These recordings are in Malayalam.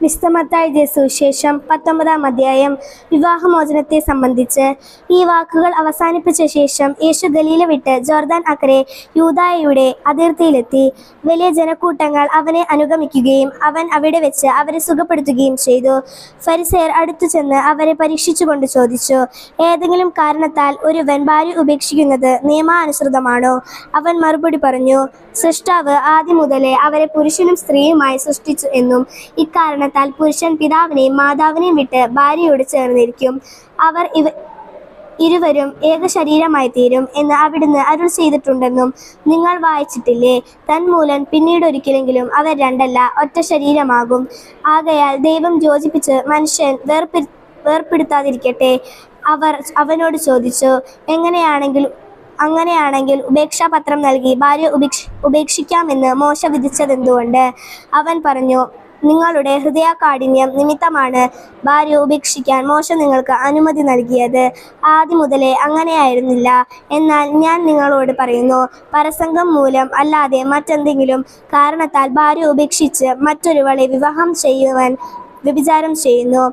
വിസ്തമത്തായ സുവിശേഷം പത്തൊമ്പതാം അധ്യായം വിവാഹമോചനത്തെ സംബന്ധിച്ച് ഈ വാക്കുകൾ അവസാനിപ്പിച്ച ശേഷം യേശു ഗലീല വിട്ട് ജോർദാൻ അക്കരെ യൂതായയുടെ അതിർത്തിയിലെത്തി. വലിയ ജനക്കൂട്ടങ്ങൾ അവനെ അനുഗമിക്കുകയും അവൻ അവിടെ വെച്ച് അവരെ സുഖപ്പെടുത്തുകയും ചെയ്തു. ഫരിസയർ അടുത്തു ചെന്ന് അവരെ പരീക്ഷിച്ചുകൊണ്ട് ചോദിച്ചു ഏതെങ്കിലും കാരണത്താൽ ഒരുവൻ ഭാര്യ ഉപേക്ഷിക്കുന്നത് നിയമാനുസൃതമാണോ? അവൻ മറുപടി പറഞ്ഞു സൃഷ്ടാവ് ആദ്യം മുതലേ അവരെ പുരുഷനും സ്ത്രീയുമായി സൃഷ്ടിച്ചു എന്നും ഇക്കാരണത്താൽ പുരുഷൻ പിതാവിനെയും മാതാവിനെയും വിട്ട് ഭാര്യയോട് ചേർന്നിരിക്കും. അവർ ഇവ ഇരുവരും ഏക ശരീരമായി തീരും എന്ന് അവിടുന്ന് അരുൾ ചെയ്തിട്ടുണ്ടെന്നും നിങ്ങൾ വായിച്ചിട്ടില്ലേ? തന്മൂലം പിന്നീട് ഒരിക്കലെങ്കിലും അവർ രണ്ടല്ല ഒറ്റ ശരീരമാകും. ആകയാൽ ദൈവം യോജിപ്പിച്ച് മനുഷ്യൻ വേർപി വേർപ്പെടുത്താതിരിക്കട്ടെ അവർ അവനോട് ചോദിച്ചു എങ്ങനെയാണെങ്കിൽ അങ്ങനെയാണെങ്കിൽ ഉപേക്ഷാപത്രം നൽകി ഭാര്യ ഉപേക്ഷ ഉപേക്ഷിക്കാമെന്ന് മോശ വിധിച്ചതെന്തുകൊണ്ട്? അവൻ പറഞ്ഞു നിങ്ങളുടെ ഹൃദയകാഠിന്യം നിമിത്തമാണ് ഭാര്യ ഉപേക്ഷിക്കാൻ മോശം നിങ്ങൾക്ക് അനുമതി നൽകിയത്. ആദ്യം മുതലേ അങ്ങനെയായിരുന്നില്ല. എന്നാൽ ഞാൻ നിങ്ങളോട് പറയുന്നു പരസംഗം മൂലം അല്ലാതെ മറ്റെന്തെങ്കിലും കാരണത്താൽ ഭാര്യ ഉപേക്ഷിച്ച് മറ്റൊരുവളെ വിവാഹം ചെയ്യുവാൻ വ്യഭിചാരം ചെയ്യുന്നു.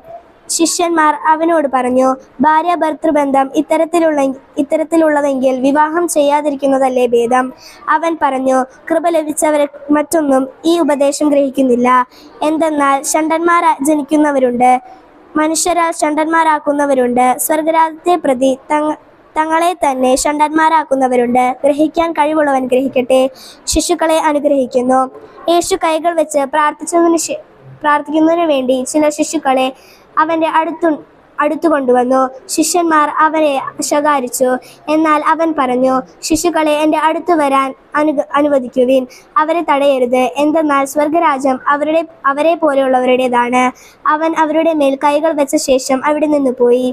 ശിഷ്യന്മാർ അവനോട് പറഞ്ഞു ഭാര്യ ഭർത്തൃബന്ധം ഇത്തരത്തിലുള്ള ഇത്തരത്തിലുള്ളതെങ്കിൽ വിവാഹം ചെയ്യാതിരിക്കുന്നതല്ലേ ഭേദം? അവൻ പറഞ്ഞു കൃപ ലഭിച്ചവരെ മറ്റൊന്നും ഈ ഉപദേശം ഗ്രഹിക്കുന്നില്ല. എന്തെന്നാൽ ഷണ്ടന്മാർ ജനിക്കുന്നവരുണ്ട് മനുഷ്യരാൽ ഷണ്ടന്മാരാക്കുന്നവരുണ്ട് സ്വർഗരാജ്യത്തെ പ്രതി തങ്ങ തങ്ങളെ തന്നെ ഷണ്ടന്മാരാക്കുന്നവരുണ്ട്. ഗ്രഹിക്കാൻ കഴിവുള്ളവൻ ഗ്രഹിക്കട്ടെ ശിശുക്കളെ അനുഗ്രഹിക്കുന്നു. യേശു കൈകൾ വെച്ച് പ്രാർത്ഥിച്ചതിന് പ്രാർത്ഥിക്കുന്നതിനു വേണ്ടി ചില ശിശുക്കളെ അവന്റെ അടുത്തു അടുത്തു കൊണ്ടുവന്നു ശിഷ്യന്മാർ അവരെ ശകാരിച്ചു. എന്നാൽ അവൻ പറഞ്ഞു ശിശുക്കളെ എന്റെ അടുത്ത് വരാൻ അനു അനുവദിക്കുവിൻ. അവരെ തടയരുത്. എന്തെന്നാൽ സ്വർഗരാജ്യം അവരുടെ അവരെ പോലെയുള്ളവരുടേതാണ്. അവൻ അവരുടെ മേൽ കൈകൾ വെച്ച ശേഷം അവിടെ നിന്ന് പോയി.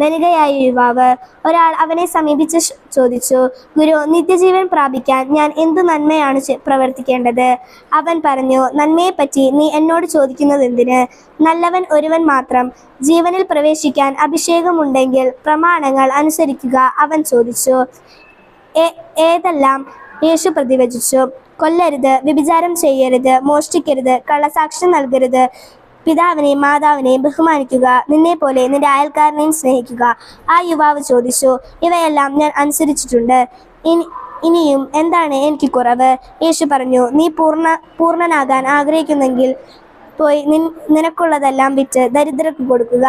ധനികയായ യുവാവ് ഒരാൾ അവനെ സമീപിച്ച് ചോദിച്ചു ഗുരു നിത്യജീവൻ പ്രാപിക്കാൻ ഞാൻ എന്തു നന്മയാണ് പ്രവർത്തിക്കേണ്ടത്? അവൻ പറഞ്ഞു നന്മയെപ്പറ്റി നീ എന്നോട് ചോദിക്കുന്നത് എന്തിന് നല്ലവൻ ഒരുവൻ മാത്രം. ജീവനിൽ പ്രവേശിക്കാൻ അഭിഷേകമുണ്ടെങ്കിൽ പ്രമാണങ്ങൾ അനുസരിക്കുക അവൻ ചോദിച്ചു. "ഏ- ഏതെല്ലാം? യേശു പ്രതിവചിച്ചു. കൊല്ലരുത് വ്യഭിചാരം ചെയ്യരുത് മോഷ്ടിക്കരുത് കള്ളസാക്ഷ്യം നൽകരുത് പിതാവിനെയും മാതാവിനെയും ബഹുമാനിക്കുക നിന്നെ പോലെ നിന്റെ അയൽക്കാരനെയും സ്നേഹിക്കുക. ആ യുവാവ് ചോദിച്ചു ഇവയെല്ലാം ഞാൻ അനുസരിച്ചിട്ടുണ്ട്. ഇനി ഇനിയും എന്താണ് എനിക്ക് കുറവ്? യേശു പറഞ്ഞു നീ പൂർണ പൂർണനാകാൻ ആഗ്രഹിക്കുന്നെങ്കിൽ പോയി നിൻ നിനക്കുള്ളതെല്ലാം വിറ്റ് ദരിദ്രർക്ക് കൊടുക്കുക.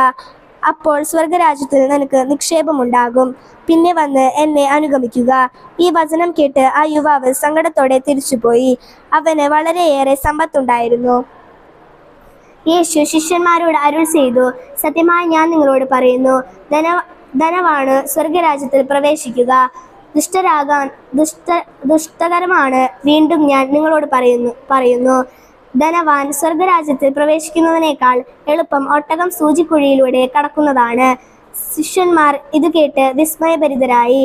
അപ്പോൾ സ്വർഗരാജ്യത്തിൽ നിനക്ക് നിക്ഷേപമുണ്ടാകും. പിന്നെ വന്ന് എന്നെ അനുഗമിക്കുക. ഈ വചനം കേട്ട് ആ യുവാവ് സങ്കടത്തോടെ തിരിച്ചുപോയി. അവന് വളരെയേറെ സമ്പത്തുണ്ടായിരുന്നു. യേശു ശിഷ്യന്മാരോട് അരുൾ ചെയ്തു. സത്യമായി ഞാൻ നിങ്ങളോട് പറയുന്നു ധന ധനവാണ് സ്വർഗരാജ്യത്തിൽ പ്രവേശിക്കുക. ദുഷ്ടരാകാൻ ദുഷ്ട ദുഷ്ടകരമാണ് വീണ്ടും ഞാൻ നിങ്ങളോട് പറയുന്നു പറയുന്നു. ധനവാൻ സ്വർഗരാജ്യത്തിൽ പ്രവേശിക്കുന്നതിനേക്കാൾ എളുപ്പം ഒട്ടകം സൂചിക്കുഴിയിലൂടെ കടക്കുന്നതാണ്. ശിഷ്യന്മാർ ഇത് കേട്ട് വിസ്മയഭരിതരായി.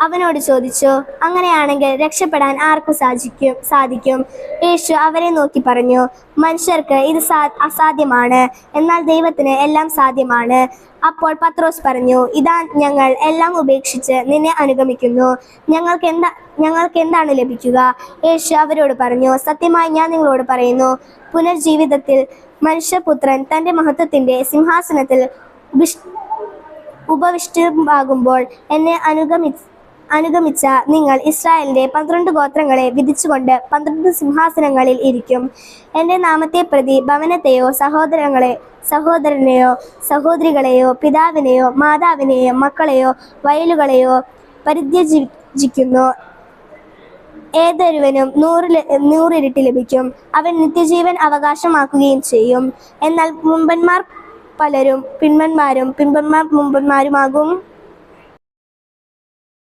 അവനോട് ചോദിച്ചു അങ്ങനെയാണെങ്കിൽ രക്ഷപ്പെടാൻ ആർക്ക് സാധിക്കും? സാധിക്കും? യേശു അവരെ നോക്കി പറഞ്ഞു മനുഷ്യർക്ക് ഇത് അസാധ്യമാണ് എന്നാൽ ദൈവത്തിന് എല്ലാം സാധ്യമാണ്. അപ്പോൾ പത്രോസ് പറഞ്ഞു ഇതാ ഞങ്ങൾ എല്ലാം ഉപേക്ഷിച്ച് നിന്നെ അനുഗമിക്കുന്നു. ഞങ്ങൾക്ക് എന്താ ഞങ്ങൾക്ക് എന്താണ് ലഭിക്കുക? യേശു അവരോട് പറഞ്ഞു സത്യമായി ഞാൻ നിങ്ങളോട് പറയുന്നു പുനർജീവിതത്തിൽ മനുഷ്യപുത്രൻ തന്റെ മഹത്വത്തിന്റെ സിംഹാസനത്തിൽ ഉപവിഷ്ടമാകുമ്പോൾ എന്നെ അനുഗമി അനുഗമിച്ച നിങ്ങൾ ഇസ്രായേലിന്റെ പന്ത്രണ്ട് ഗോത്രങ്ങളെ വിധിച്ചുകൊണ്ട് പന്ത്രണ്ട് സിംഹാസനങ്ങളിൽ ഇരിക്കും. എന്റെ നാമത്തെ പ്രതി ഭവനത്തെയോ സഹോദരങ്ങളെ സഹോദരനെയോ സഹോദരികളെയോ പിതാവിനെയോ മാതാവിനെയോ മക്കളെയോ വയലുകളെയോ പരിത്യജിക്കുന്നു. ഏതൊരുവനും നൂറിൽ നൂറിരട്ടി ലഭിക്കും. അവൻ നിത്യജീവൻ അവകാശമാക്കുകയും ചെയ്യും. എന്നാൽ മുമ്പന്മാർ പലരും പിൻപന്മാരും പിൻപന്മാർ മുമ്പന്മാരുമാകും.